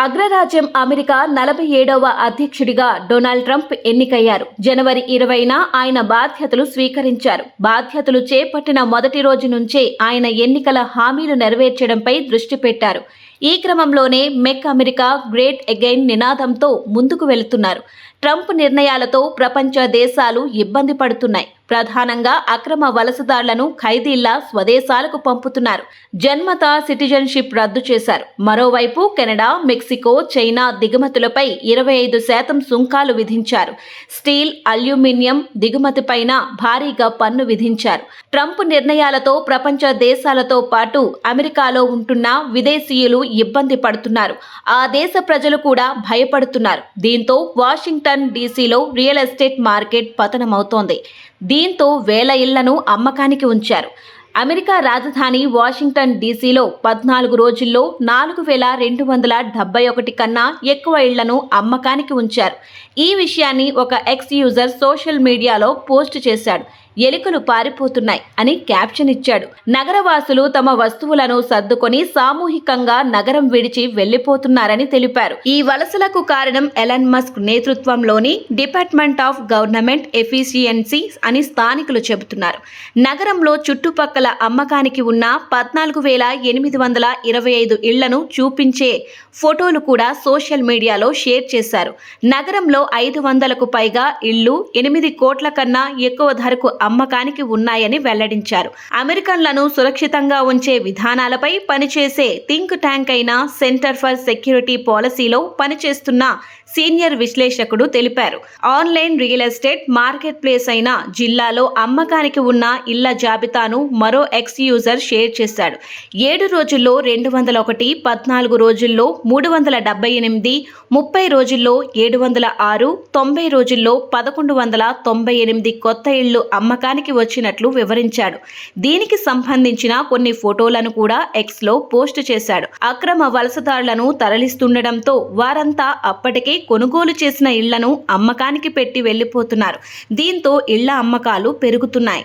అగ్రరాజ్యం అమెరికా నలభై ఏడవ అధ్యక్షుడిగా డొనాల్డ్ ట్రంప్ ఎన్నికయ్యారు. జనవరి ఇరవైన ఆయన బాధ్యతలు స్వీకరించారు. బాధ్యతలు చేపట్టిన మొదటి రోజు నుంచే ఆయన ఎన్నికల హామీలు నెరవేర్చడంపై దృష్టి పెట్టారు. ఈ క్రమంలోనే మెక్ అమెరికా గ్రేట్ అగైన్ నినాదంతో ముందుకు వెళుతున్నారు. ట్రంప్ నిర్ణయాలతో ప్రపంచ దేశాలు ఇబ్బంది పడుతున్నాయి. ప్రధానంగా అక్రమ వలసదారులను ఖైదీల్లా స్వదేశాలకు పంపుతున్నారు. జన్మత సిటిజన్షిప్ రద్దు చేశారు. మరోవైపు కెనడా మెక్సికో చైనా దిగుమతులపై ఇరవై ఐదు శాతం సుంకాలు విధించారు. స్టీల్ అల్యూమినియం దిగుమతిపైన భారీగా పన్ను విధించారు. ట్రంప్ నిర్ణయాలతో ప్రపంచ దేశాలతో పాటు అమెరికాలో ఉంటున్న విదేశీయులు ఇబ్బంది పడుతున్నారు. ఆ దేశ ప్రజలు కూడా భయపడుతున్నారు. దీంతో వాషింగ్టన్ డీసీలో రియల్ ఎస్టేట్ మార్కెట్ పతనమవుతోంది. దీంతో వేల ఇళ్ళను అమ్మకానికి ఉంచారు. అమెరికా రాజధాని వాషింగ్టన్ డీసీలో పద్నాలుగు రోజుల్లో నాలుగు వేల రెండు వందల డెబ్బై ఒకటి కన్నా ఎక్కువ ఇళ్ళను అమ్మకానికి ఉంచారు. ఈ విషయాన్ని ఒక ఎక్స్ యూజర్ సోషల్ మీడియాలో పోస్ట్ చేశాడు. ఎలుకలు పారిపోతున్నాయి అని క్యాప్షన్ ఇచ్చాడు. నగరవాసులు తమ వస్తువులను సర్దుకొని సామూహికంగా నగరం విడిచి వెళ్ళిపోతున్నారని తెలిపారు. ఈ వలసలకు కారణం ఎలన్ మస్క్ నేతృత్వంలోని డిపార్ట్మెంట్ ఆఫ్ గవర్నమెంట్ ఎఫిషియన్సీ అని స్థానికులు చెబుతున్నారు. నగరంలో చుట్టుపక్కల అమ్మకానికి ఉన్న పద్నాలుగు వేల ఎనిమిది వందల ఇరవై ఐదు ఇళ్ళను చూపించే ఫోటోలు కూడా సోషల్ మీడియాలో షేర్ చేశారు. నగరంలో ఐదు వందలకు పైగా ఇళ్ళు ఎనిమిది కోట్ల కన్నా ఎక్కువ ధరకు అమ్మకానికి ఉన్నాయని వెల్లడించారు. అమెరికన్లను సురక్షితంగా ఉంచే విధానాలపై పనిచేసే థింక్ ట్యాంక్ అయిన సెంటర్ ఫర్ సెక్యూరిటీ పాలసీలో పనిచేస్తున్న సీనియర్ విశ్లేషకుడు తెలిపారు. Online real estate market place అయిన జిల్లాలో అమ్మకానికి ఉన్న ఇళ్ళ జాబితాను మరో ఎక్స్ యూజర్ షేర్ చేశాడు. ఏడు రోజుల్లో రెండు వందల ఒకటి పద్నాలుగు రోజుల్లో మూడు వందల డెబ్బై ఎనిమిది ముప్పై రోజుల్లో ఏడు వందల ఆరు తొంభై రోజుల్లో పదకొండు వందల తొంభై ఎనిమిది కొత్త ఇళ్ళు అమ్మకానికి వచ్చినట్లు వివరించాడు. దీనికి సంబంధించిన కొన్ని ఫోటోలను కూడా ఎక్స్లో పోస్ట్ చేశాడు. అక్రమ వలసదారులను తరలిస్తుండటంతో వారంతా అప్పటికే కొనుగోలు చేసిన ఇళ్ళను అమ్మకానికి పెట్టి వెళ్ళిపోతున్నారు దీంతో ఇళ్ళ అమ్మకాలు పెరుగుతున్నాయి.